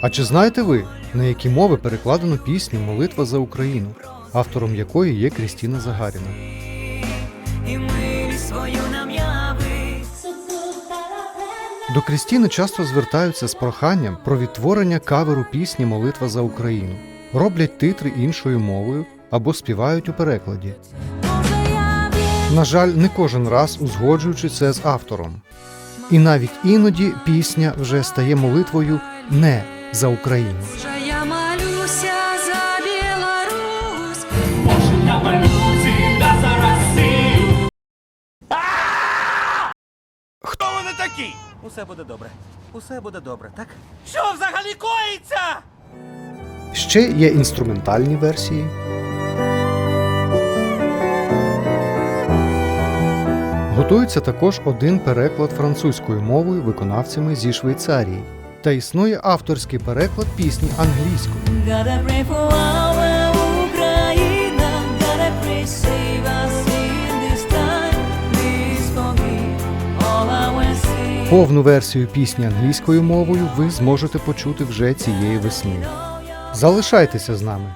А чи знаєте ви, на які мови перекладено пісню Молитва за Україну, автором якої є Крістіна Загаріна? До Крістіни часто звертаються з проханням про відтворення каверу пісні Молитва за Україну, роблять титри іншою мовою або співають у перекладі. На жаль, не кожен раз узгоджуючи це з автором. І навіть іноді пісня вже стає молитвою не за Україну. я молюся за Білорусь. Хто вони такі? Усе буде добре. Усе буде добре, так? Що взагалі коїться? Ще є інструментальні версії. Готується також один переклад французькою мовою виконавцями зі Швейцарії. Та існує авторський переклад пісні англійською. Повну версію пісні англійською мовою ви зможете почути вже цієї весни. Залишайтеся з нами.